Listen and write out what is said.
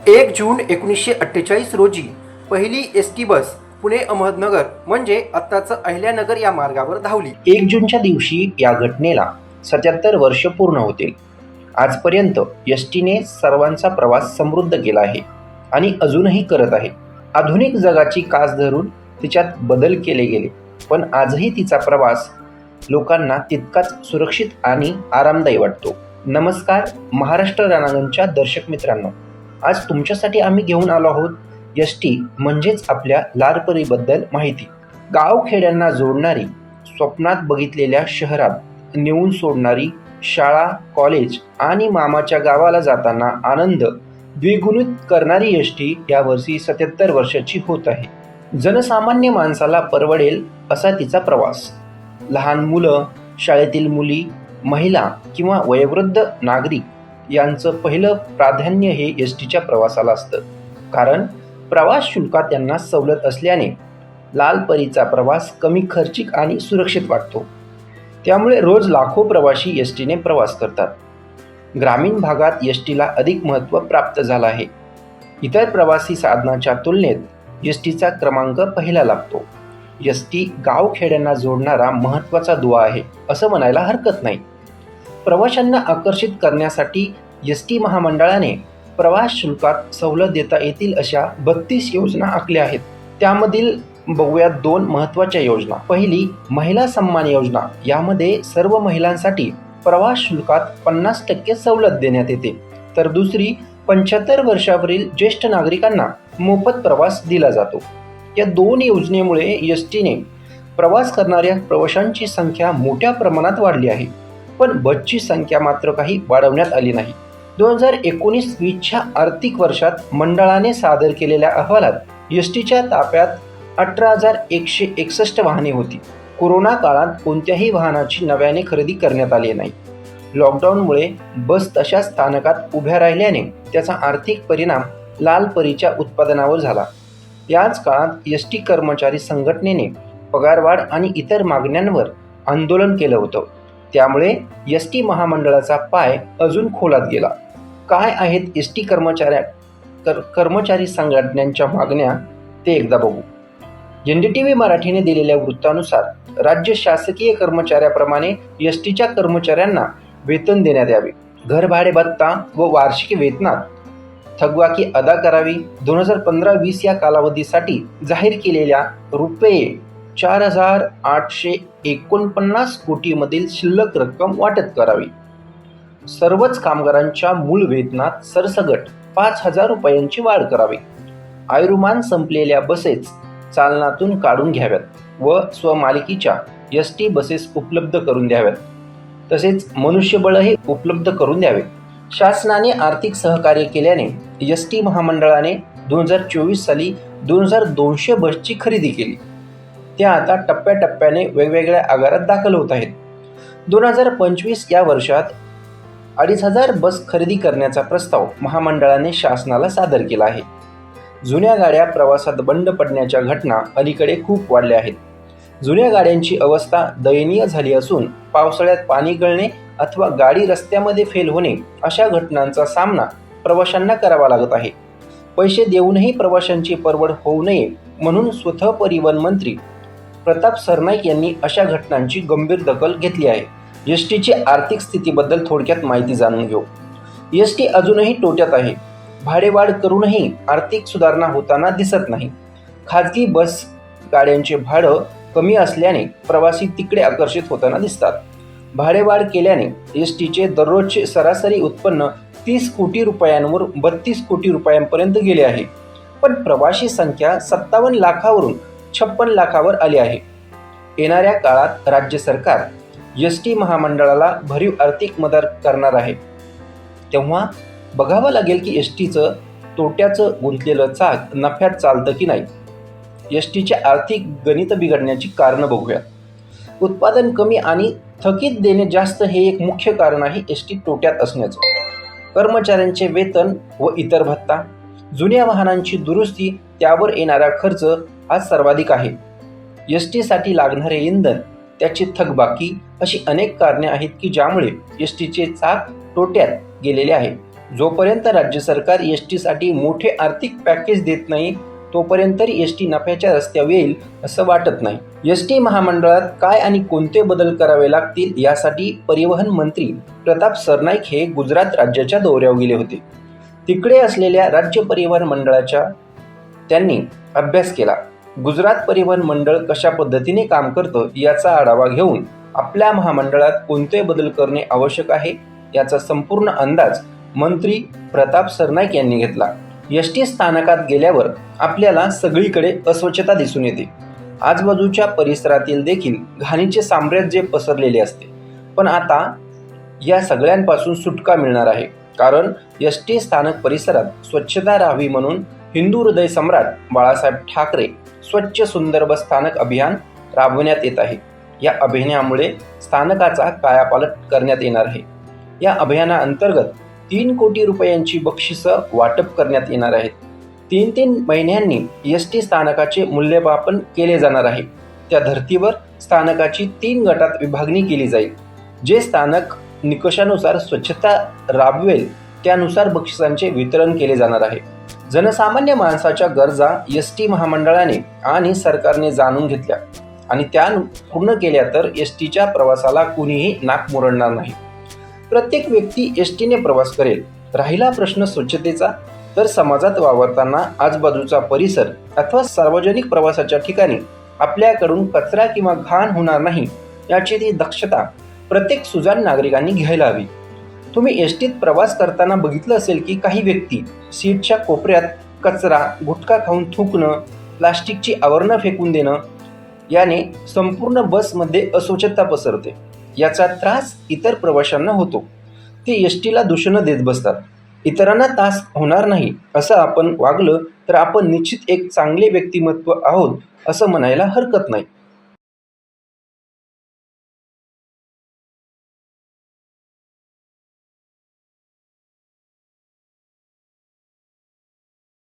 एक जून एकोणीसशे अठ्ठेचाळीस रोजी पहिली S T bus Pune Ahmednagar म्हणजे आत्ताचं अहिल्यानगर या मार्गावर धावली. एक जूनच्या दिवशी या घटनेला सत्याहत्तर वर्ष पूर्ण होतील. आजपर्यंत एस टीने सर्वांचा प्रवास समृद्ध केला आहे आणि अजूनही करत आहे. आधुनिक जगाची कास धरून तिच्यात बदल केले गेले पण आजही तिचा प्रवास लोकांना तितकाच सुरक्षित आणि आरामदायी वाटतो. नमस्कार महाराष्ट्र रणांगणच्या दर्शक मित्रांनो. आज तुमच्यासाठी आम्ही घेऊन आलो आहोत एस टी म्हणजेच आपल्या लालपरीबद्दल माहिती. गावखेड्यांना जोडणारी स्वप्नात बघितलेल्या शहरात नेऊन सोडणारी शाळा कॉलेज आणि मामाच्या गावाला जाताना आनंद द्विगुणित करणारी एस टी यावर्षी सत्याहत्तर वर्षाची होत आहे. जनसामान्य माणसाला परवडेल असा तिचा प्रवास. लहान मुलं शाळेतील मुली महिला किंवा वयोवृद्ध नागरिक यांचं पहिलं प्राधान्य हे एस टीच्या प्रवासाला असतं. कारण प्रवास शुल्कात त्यांना सवलत असल्याने लाल परीचा प्रवास कमी खर्चिक आणि सुरक्षित वाटतो. त्यामुळे रोज लाखो प्रवासी एस टीने प्रवास करतात. ग्रामीण भागात एस टीला अधिक महत्त्व प्राप्त झालं आहे. इतर प्रवासी साधनाच्या तुलनेत एस टीचा क्रमांक पहिला लागतो. एस टी गावखेड्यांना जोडणारा महत्त्वाचा दुवा आहे असं म्हणायला हरकत नाही. प्रवाशांना आकर्षित करण्यासाठी एस टी महामंडळाने प्रवास शुल्कात सवलत देता येतील अशा बत्तीस योजना आखल्या आहेत. त्यामधील बघूया दोन महत्त्वाच्या योजना. पहिली महिला सन्मान योजना. यामध्ये सर्व महिलांसाठी प्रवास शुल्कात पन्नास टक्के सवलत देण्यात येते. तर दुसरी पंच्याहत्तर वर्षावरील ज्येष्ठ नागरिकांना मोफत प्रवास दिला जातो. या दोन योजनेमुळे एस टीने प्रवास करणाऱ्या प्रवाशांची संख्या मोठ्या प्रमाणात वाढली आहे. पण बसची संख्या मात्र काही वाढवण्यात आली नाही. दोन हजार एकोणीस वीसच्या आर्थिक वर्षात मंडळाने सादर केलेल्या अहवालात एस टीच्या ताफ्यात अठरा हजार एकशे एकसष्ट वाहने होती. कोरोना काळात कोणत्याही वाहनाची नव्याने खरेदी करण्यात आली नाही. लॉकडाऊनमुळे बस तशा स्थानकात उभ्या राहिल्याने त्याचा आर्थिक परिणाम लाल परीच्या उत्पादनावर झाला. याच काळात एस टी कर्मचारी संघटनेने पगारवाढ आणि इतर मागण्यांवर आंदोलन केलं होतं. त्यामुळे एस टी महामंडळाचा पाय अजून खोलात गेला. काय आहेत एस टी कर्मचाऱ्या कर कर्मचारी संघटनांच्या मागण्या? ते एकदा बघू. एन डी टी व्ही मराठीने दिलेल्या वृत्तानुसार राज्य शासकीय कर्मचाऱ्याप्रमाणे एस टीच्या कर्मचाऱ्यांना वेतन देण्यात यावे. घरभाडे भत्ता व वार्षिक वेतनात थगवाकी अदा करावी दोन हजार पंधरा वीस या कालावधीसाठी जाहीर केलेल्या रुपये चार हजार आठशे एकोणपन्नास कोटीमधील शिल्लक रक्कम वाटप करावी. सर्वच कामगारांच्या मूळ वेतनात सरसगट पाच हजार रुपयांची वाढ करावी. आयुर्मान संपलेल्या बसेस चालनातून काढून घ्याव्यात व स्वमालिकीच्या एस टी बसेस उपलब्ध करून द्याव्यात. तसेच मनुष्यबळही उपलब्ध करून द्यावे. शासनाने आर्थिक सहकार्य केल्याने एस टी महामंडळाने दोन हजार चोवीस साली दोन हजार दोनशे बसची खरेदी केली. त्या आता टप्प्याटप्प्याने वेगवेगळ्या आगारात दाखल होत आहेत. दोन हजार पंचवीस या वर्षात अडीच हजार बस खरेदी करण्याचा प्रस्ताव महामंडळाने शासनाला सादर केला आहे. जुन्या गाड्या प्रवासात बंड पडण्याच्या घटना अलीकडे खूप वाढल्या आहेत. जुन्या गाड्यांची अवस्था दयनीय झाली असून पावसाळ्यात पाणी गळणे अथवा गाडी रस्त्यामध्ये फेल होणे अशा घटनांचा सामना प्रवाशांना करावा लागत आहे. पैसे देऊनही प्रवाशांची परवड होऊ नये म्हणून स्वतः परिवहन मंत्री प्रताप सरनाईक यांनी अशा घटनांची गंभीर दखल घेतली आहे. एस टीची आर्थिक स्थितीबद्दल थोडक्यात माहिती जाणून घेऊ. एस टी अजूनही तोट्यात आहे. भाडेवाढ करूनही आर्थिक सुधारणा होताना दिसत नाही. खाजगी बस गाड्यांचे भाडं कमी असल्याने प्रवासी तिकडे आकर्षित होताना दिसतात. भाडेवाढ केल्याने एस टीचे दररोजचे सरासरी उत्पन्न तीस कोटी रुपयांवर बत्तीस कोटी रुपयांपर्यंत गेले आहे. पण प्रवासी संख्या सत्तावन्न लाखावरून छप्पन लाखावर आली आहे. येणाऱ्या काळात राज्य सरकार एस टी महामंडळाला भरीव आर्थिक मदत करणार आहे. तेव्हा बघावं लागेल की एस टीचं तोट्याचं गुंतलेलं चाक नफ्यात चालतं की नाही. एस टीचे आर्थिक गणित बिघडण्याची कारणं बघूया. उत्पादन कमी आणि थकीत देणे जास्त हे एक मुख्य कारण आहे एस टी तोट्यात असण्याचं. कर्मचाऱ्यांचे वेतन व इतर भत्ता जुन्या वाहनांची दुरुस्ती त्यावर येणारा खर्च हा सर्वाधिक आहे. एस टीसाठी लागणारे इंधन त्याची थकबाकी अशी अनेक कारणे आहेत की ज्यामुळे एस टीचे चाक तोट्यात गेलेले आहे. जोपर्यंत राज्य सरकार एस टीसाठी मोठे आर्थिक पॅकेज देत नाही तोपर्यंत तरी एस टी नफ्याच्या रस्त्यावर येईल असं वाटत नाही. एस टी महामंडळात काय आणि कोणते बदल करावे लागतील यासाठी परिवहन मंत्री प्रताप सरनाईक हे गुजरात राज्याच्या दौऱ्यावर गेले होते. तिकडे असलेल्या राज्य परिवहन मंडळाच्या त्यांनी अभ्यास केला. गुजरात परिवहन मंडळ कशा पद्धतीने काम करतं याचा आढावा घेऊन आपल्या महामंडळात कोणते बदल करणे आवश्यक आहे याचा संपूर्ण अंदाज मंत्री प्रताप सरनाईक यांनी घेतला. एस टी स्थानकात गेल्यावर आपल्याला सगळीकडे अस्वच्छता दिसून येते. आजूबाजूच्या परिसरातील देखील घाणीचे साम्राज्य पसरलेले असते. पण आता या सगळ्यांपासून सुटका मिळणार आहे. कारण एस टी स्थानक परिसरात स्वच्छता राहावी म्हणून हिंदू हृदय सम्राट बाळासाहेब ठाकरे स्वच्छ सुंदर बस स्थानक अभियान राबवण्यात येत आहे. या अभियानामुळे स्थानकाचा कायापालट करण्यात येणार आहे. या अभियानाअंतर्गत तीन कोटी रुपयांची बक्षिसं वाटप करण्यात येणार आहेत. तीन तीन महिन्यांनी एस टी स्थानकाचे मूल्यमापन केले जाणार आहे. त्या धर्तीवर स्थानकाची तीन गटात विभागणी केली जाईल. जे स्थानक निकषानुसार स्वच्छता राबवेल त्यानुसार बक्षिसांचे वितरण केले जाणार आहे. जनसामान्य माणसाच्या गरजा एस टी महामंडळाने आणि सरकारने जाणून घेतल्या आणि त्या पूर्ण केल्या तर एस टीच्या प्रवासाला कुणीही नाक मुरडणार नाही. प्रत्येक व्यक्ती एस टीने प्रवास करेल. राहिला प्रश्न स्वच्छतेचा तर समाजात वावरताना आजूबाजूचा परिसर अथवा सार्वजनिक प्रवासाच्या ठिकाणी आपल्याकडून कचरा किंवा घाण होणार नाही याची ती दक्षता प्रत्येक सुजाण नागरिकांनी घ्यायला हवी. तुम्ही एस टीत प्रवास करताना बघितलं असेल की काही व्यक्ती सीटच्या कोपऱ्यात कचरा गुटखा खाऊन थुंकणं प्लास्टिकची आवरणं फेकून देणं याने संपूर्ण बसमध्ये अस्वच्छता पसरते. याचा त्रास इतर प्रवाशांना होतो. ते एस टीला दूषणं देत बसतात. इतरांना त्रास होणार नाही असं आपण वागलं तर आपण निश्चित एक चांगले व्यक्तिमत्व आहोत असं म्हणायला हरकत नाही.